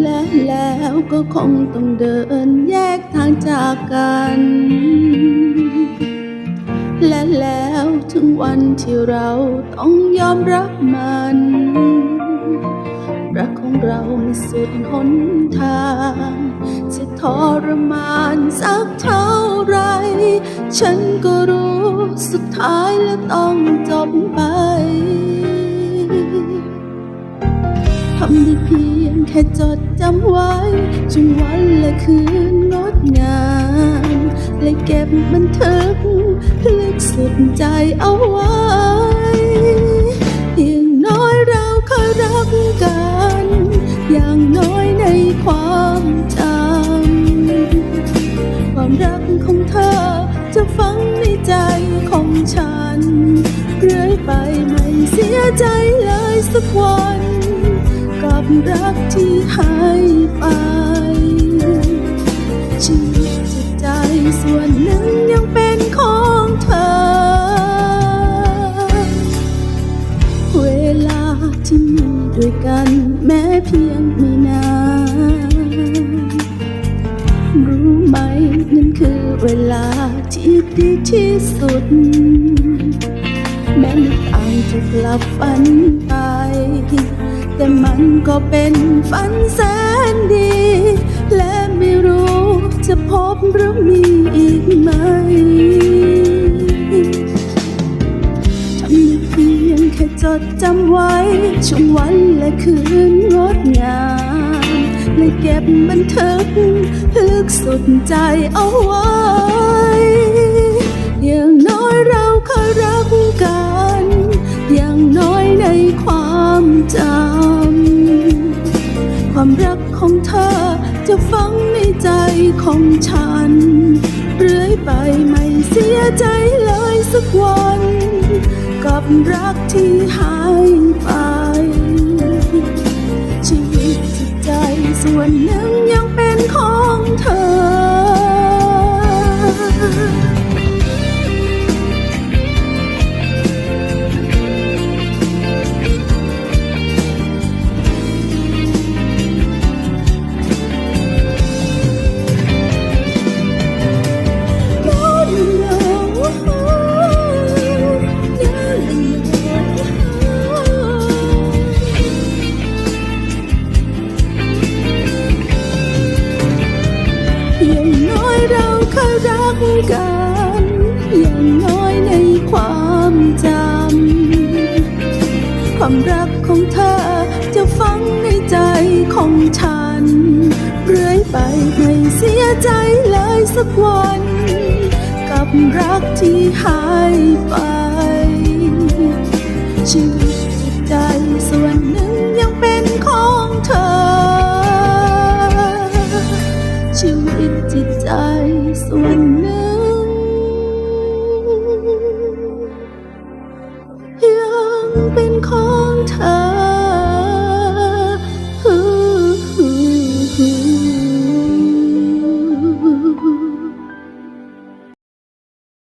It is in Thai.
และแล้วก็คงต้องเดินแยกทางจากกัน และแล้วถึงวันที่เราต้องยอมรับมัน รักของเราไม่สุดหนทาง จะทรมานสักเท่าไร ฉันก็รู้สุดท้ายและต้องจบไปทำได้เพียง แค่จดจำไว้ จนวันและคืนงดงามและเก็บบันทึกลึกสุดใจเอาไว้อย่างน้อยเราเคยรักกัน อย่างน้อยในความจำความรักของเธอจะฝังในใจของฉัน เรื่อยไปไม่เสียใจเลยสักวัน กับรักที่ให้ไปชีวิตจิตใจส่วนหนึ่งยังเป็นของเธอ เวลาที่มีด้วยกันแม้เพียงไม่นานรู้ไหมนั่นคือเวลาที่ดีที่สุด แม้ไม่ต่างจะกลับฝันไป มันก็เป็นฝันแสนดี และไม่รู้จะพบหรือมีอีกไหมทำได้เพียงแค่จดจำไว้ ช่วงวันและคืนงดงามและเก็บบันทึกลึกสุดใจเอาไว้ อย่างน้อยเราเคยรักกัน อย่างน้อยในความจำ ความรักของเธอ จะฝังในใจของฉัน เรื่อยไปไม่เสียใจเลยสักวัน กับรักที่หายไป ชีวิตจิตใจส่วนหนึ่ง ความรักของเธอ จะฝังในใจของฉัน เรื่อยไปไม่เสียใจเลยสักวัน กับรักที่หายไป